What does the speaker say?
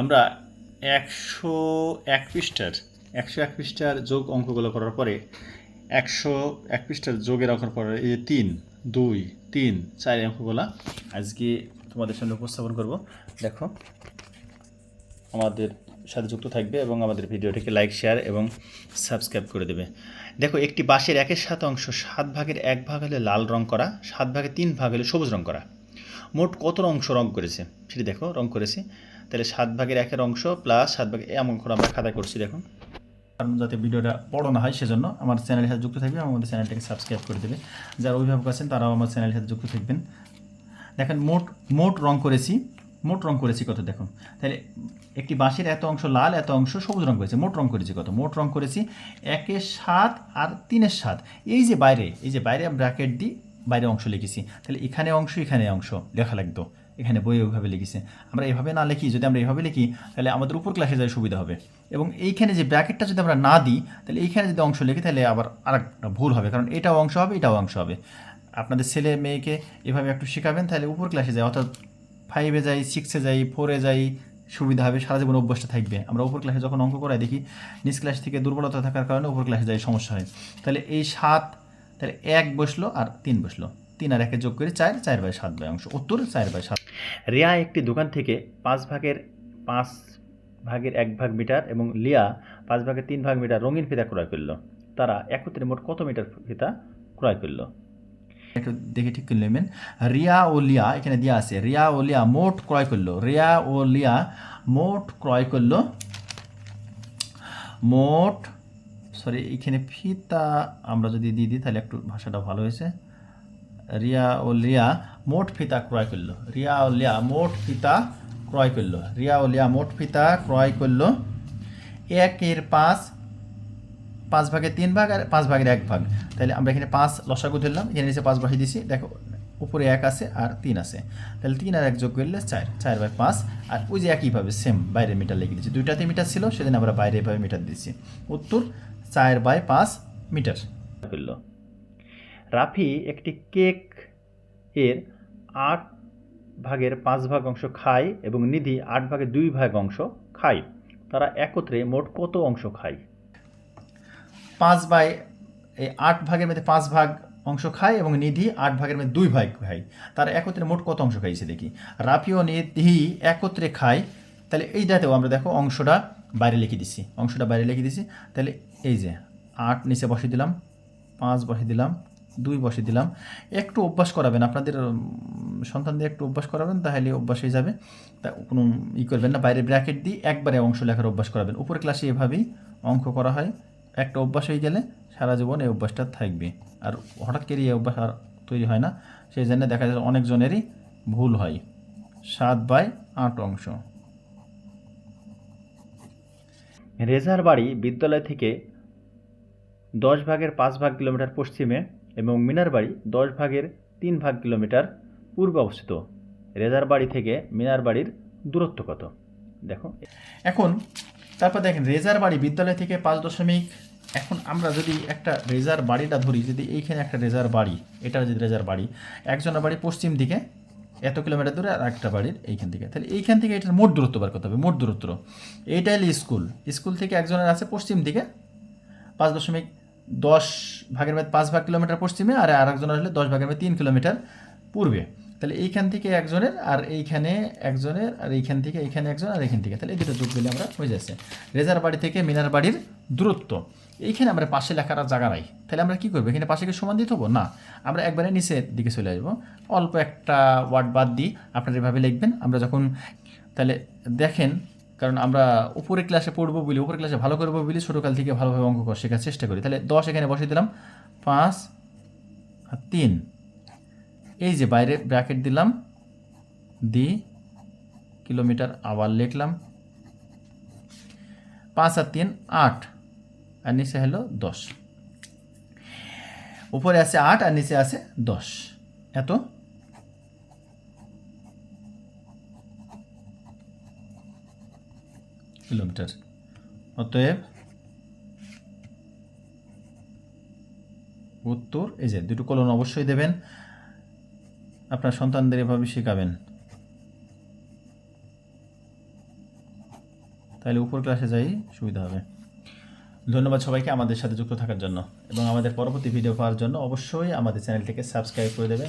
আমরা একশো এক পৃষ্ঠার, একশো এক পৃষ্ঠার যোগ অঙ্কগুলো করার পরে, একশো এক পৃষ্ঠার যোগের অঙ্ক পরে এই যে তিন, দুই, তিন, চার অঙ্কগুলো আজকে তোমাদের সামনে উপস্থাপন করব। দেখো, আমাদের সাথে যুক্ত থাকবে এবং আমাদের ভিডিওটিকে লাইক, শেয়ার এবং সাবস্ক্রাইব করে দেবে। দেখো, একটি বাঁশের একের সাত অংশ সাত ভাগের এক ভাগ হলে লাল রং করা, সাত ভাগের তিন ভাগ হলে সবুজ রং করা। মোট কত অংশ রং করেছে? সেটি দেখো, রং করেছি। তাহলে সাত ভাগের একের অংশ প্লাস সাত ভাগের এমন করে আমরা খাতা করছি, দেখুন। কারণ যাতে ভিডিওটা বড় না হয়, সেজন্য আমার চ্যানেলের সাথে যুক্ত থাকবে, আমাদের চ্যানেলটাকে সাবস্ক্রাইব করে দেবে। যারা অভিভাবক আছেন, তারাও আমার চ্যানেলের সাথে যুক্ত থাকবেন। দেখেন, মোট মোট রং করেছি, মোট রং করেছি কত, দেখুন। তাহলে একটি বাঁশের এত অংশ লাল, এত অংশ সবুজ রং করেছে, মোট রং করেছি কত? মোট রং করেছি একের সাত আর তিনের সাত। এই যে বাইরে, এই যে বাইরে ব্র্যাকেট দিই বাইরে অংশ লিখেছি। তাহলে এখানে অংশ এখানে অংশ লেখা লাগতো। এখানে বই ওইভাবে লিখেছি। আমরা এভাবে না লিখি, যদি আমরা এভাবে লিখি, তাহলে আমাদের উপর ক্লাসে যায় সুবিধা হবে। এবং এইখানে যে ব্র্যাকেটটা যদি আমরা না দিই, তাহলে এইখানে যদি অংশ লিখি, তাহলে আবার আরেকটা ভুল হবে। কারণ এটাও অংশ হবে, এটাও অংশ হবে। আপনাদের ছেলে মেয়েকে এভাবে একটু শেখাবেন, তাহলে উপর ক্লাসে যায় অর্থাৎ ফাইভে যাই সিক্সে যাই ফোরে যাই, সুবিধা হবে, সারা জীবন অভ্যাসটা থাকবে। আমরা উপর ক্লাসে যখন অঙ্ক করাই দেখি, নিচ ক্লাস থেকে দুর্বলতা থাকার কারণে উপর ক্লাসে যাই সমস্যা হয়। তাহলে এই সাত তাহলে এক বসল আর তিন বসল। তিন আর একে যোগ করে চার চার বাই সাত বাই অংশ। উত্তর চার বাই সাত। রিয়া একটি দোকান থেকে পাঁচ ভাগের পাঁচ ভাগের এক ভাগ মিটার এবং লিয়া পাঁচ ভাগের তিন ভাগ মিটার রঙিন ফিতা ক্রয় করল। তারা একত্রে মোট কত মিটার ফিতা ক্রয় করল? একটু দেখে ঠিক করে নেবেন। রিয়া ও লিয়া এখানে দেওয়া আছে রিয়া ও লিয়া মোট ক্রয় করল। রিয়া ও লিয়া মোট ক্রয় করল মোট সরি এখানে ফিতা আমরা যদি দিয়ে দিই, তাহলে একটু ভাষাটা ভালো হয়েছে। রিয়া ও লিয়া মোট ফিতা ক্রয় করল। রিয়া ও লিয়া মোট ফিতা ক্রয় করল। রিয়া ও লিয়া মোট ফিতা ক্রয় করল একের পাঁচ পাঁচ ভাগের তিন ভাগ আর পাঁচ ভাগের এক ভাগ। তাহলে আমরা এখানে পাঁচ লসাগু ধরলাম। এখানে নিচে পাঁচ বসিয়ে দিছি। দেখো, উপরে এক আছে আর তিন আছে। তাহলে তিন আর এক যোগ করলে চার। চার বাই পাঁচ। আর ওই যে একইভাবে সেম বাইরে মিটার লিখে দিচ্ছি দুইটাতে মিটার ছিল সেদিন আমরা বাইরে এভাবে মিটার দিচ্ছি উত্তর চার বাই পাঁচ মিটার। করল রাফি একটি কেক এর আট ভাগের পাঁচ ভাগ অংশ খায় এবং নিধি আট ভাগের দুই ভাগ অংশ খায়। তারা একত্রে মোট কত অংশ খায়? পাঁচ বাই এই আট ভাগের মধ্যে পাঁচ ভাগ অংশ খায় এবং নিধি আট ভাগের মধ্যে দুই ভাগ খায়। তারা একত্রে মোট কত অংশ খাইছে দেখি? রাফি ও নিধি একত্রে খায়। তাহলে এইটাতেও আমরা দেখো অংশটা বাইরে লিখে দিছি। অংশটা বাইরে লিখে দিছি। তাহলে এই যে আট নিচে বসিয়ে দিলাম পাঁচ বসিয়ে দিলাম দুই বসিয়ে দিলাম। একটু অভ্যাস করাবেন আপনাদের উম, সন্তানদের একটু অভ্যাস করাবেন তাহলে অভ্যাস হয়ে যাবে। তা কোনো ই করবেন না বাইরে ব্র্যাকেট দিয়ে একবারে অংশ লেখার অভ্যাস করাবেন। উপর ক্লাসে এভাবেই অঙ্ক করা হয়। একটা অভ্যাস হয়ে গেলে সারা জীবন এই অভ্যাসটা থাকবে। আর হঠাৎ করে এই অভ্যাস আর তৈরি হয় না সেই জন্য দেখা যায় অনেকজনেরই ভুল হয়। সাত বাই আট অংশ। রেজার বাড়ি বিদ্যালয় থেকে দশ ভাগের পাঁচ ভাগ কিলোমিটার পশ্চিমে এবং মিনার বাড়ি দশ ভাগের তিন ভাগ কিলোমিটার পূর্বে অবস্থিত। রেজার বাড়ি থেকে মিনার বাড়ির দূরত্ব কত? দেখো। এখন তারপর দেখেন রেজার বাড়ি বিদ্যালয় থেকে পাঁচ দশমিক, এখন আমরা যদি একটা রেজার বাড়িটা ধরি, যদি এইখানে একটা রেজার বাড়ি এটা যদি রেজার বাড়ি একজনের বাড়ি পশ্চিম দিকে, এত কিলোমিটার দূরে আর একটা বাড়ির এইখান থেকে তাহলে এইখান থেকে এটার মোট দূরত্ব বার করতে হবে, মোট দূরত্ব। এইটা হলো স্কুল। স্কুল থেকে একজনের আছে পশ্চিম দিকে, পাঁচ দশমিক দশ ভাগের মধ্যে পাঁচ ভাগ কিলোমিটার পশ্চিমে আর আরেকজনের হলে দশ ভাগের মধ্যে তিন কিলোমিটার পূর্বে। তাহলে এইখান থেকে একজনের আর এইখানে একজনের আর এইখান থেকে এইখানে একজন আর এইখান থেকে। তাহলে এই দুটো যোগ দিলে আমরা হয়ে যাচ্ছে। রেজার বাড়ি থেকে মিনার বাড়ির দূরত্ব। এইখানে আমরা পাশে লেখার জায়গা নাই। তাহলে আমরা কী করব? এখানে পাশে কি সমান দিতে হব? না। আমরা একবারে নিচের দিকে চলে আসব অল্প একটা ওয়ার্ড বাদ দিই আপনারা এভাবে লিখবেন। আমরা যখন তাহলে দেখেন কারণ আমরা উপরে ক্লাসে পড়ব বলি উপরে ক্লাসে ভালো করব বলি, ছোটোকাল থেকে ভালোভাবে অঙ্ক শেখার চেষ্টা করি। তাহলে দশ এখানে বসিয়ে দিলাম, পাঁচ আর তিন। এই যে বাইরে ব্র্যাকেট দিলাম, দি কিলোমিটার আবার লিখলাম, পাঁচ আর তিন, আট। আর নিচে হলো দশ। উপরে আছে আট, আর নিচে আছে দশ। এত? কিলোমিটার। অতএব উত্তর, এই যে দুটো কলন অবশ্যই দেবেন। আপনার সন্তানদের এভাবে শেখাবেন। তাহলে উপর ক্লাসে যাই, সুবিধা হবে। ধন্যবাদ সবাইকে আমাদের সাথে যুক্ত থাকার জন্য। এবং আমাদের পরবর্তী ভিডিও পাওয়ার জন্য অবশ্যই আমাদের চ্যানেলটিকে সাবস্ক্রাইব করে দেবেন।